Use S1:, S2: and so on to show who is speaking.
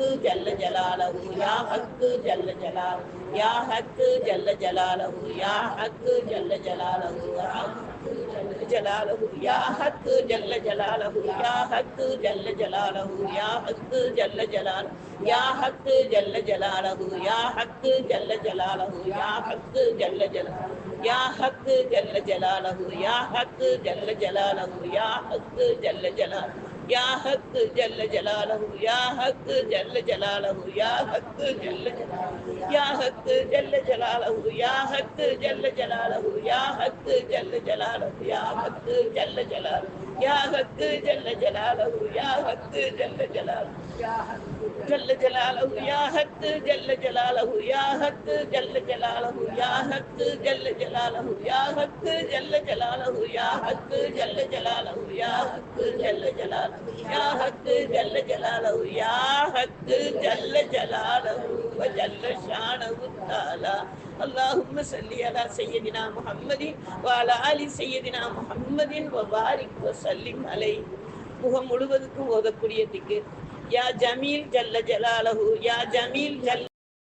S1: ஹக்கு ஜல்ல ஜலாலஹு யா ஹக்கு ஜல்ல ஜலால் யா ஹக்கு ஜல்ல ஜலாலஹு யா ஹக்கு ஜல்ல ஜலாலஹு ஜலாலஹு யா ஹக்கு ஜல்ல ஜலாலஹு யா ஹக்கு ஜல்ல ஜலாலஹு யா ஹக்கு ஜல்ல ஜலால் யா ஹக்கு ஜல்ல ஜலாலஹு யா ஹக்கு ஜல்ல ஜலாலஹு யா ஹக்கு ஜல்ல ஜலால் யா ஹக்கு ஜல்ல ஜலாலஹு யா ஹக்கு ஜல்ல ஜலாலஹு யா ஹக்கு ஜல்ல ஜலால் யா ஹக்கு ஜல்ல ஜலாலஹு யா ஹக்கு ஜல்ல ஜலாலஹு யா ஹக்கு ஜல்ல யா ஹக்கு ஜல்ல ஜலாலஹு யா ஹக்கு ஜல்ல ஜலாலஹு யா ஹக்கு ஜல்ல ஜலாலஹு யா ஹக்கு ஜல்ல ஜலால் யா ஹக்கு ஜல்ல ஜலாலஹு யா ஹக்கு ஜல்ல ஜலால் ஜல்ல ஜலாலஹு யா ஹக்கு ஜல்ல ஜலாலஹு யா ஹக்கு ஜல்ல ஜலாலஹு யா ஹக்கு ஜல்ல ஜலாலஹு யா ஹக்கு ஜல்ல ஜலாலஹு யா ஹக்கு ஜல்ல ஜலாலஹு யா ஹக்கு ஜல்ல ஜலாலஹு யா ஹக்கு ஜல்ல ஜலாலஹு யா ஹக்கு ஜல்ல ஜலாலஹு வ ஜல்ல ஷானஹு தஆலா اللهم صل على سيدنا محمد وعلى ال سيدنا محمد وبارك وسلم عليه முகம் முழுவதுக்கும் ஓதக்கூடிய திக்கு யா ஜமீல் ஜல்ல ஜலாலஹு யா ஜமீல் ஜல்ல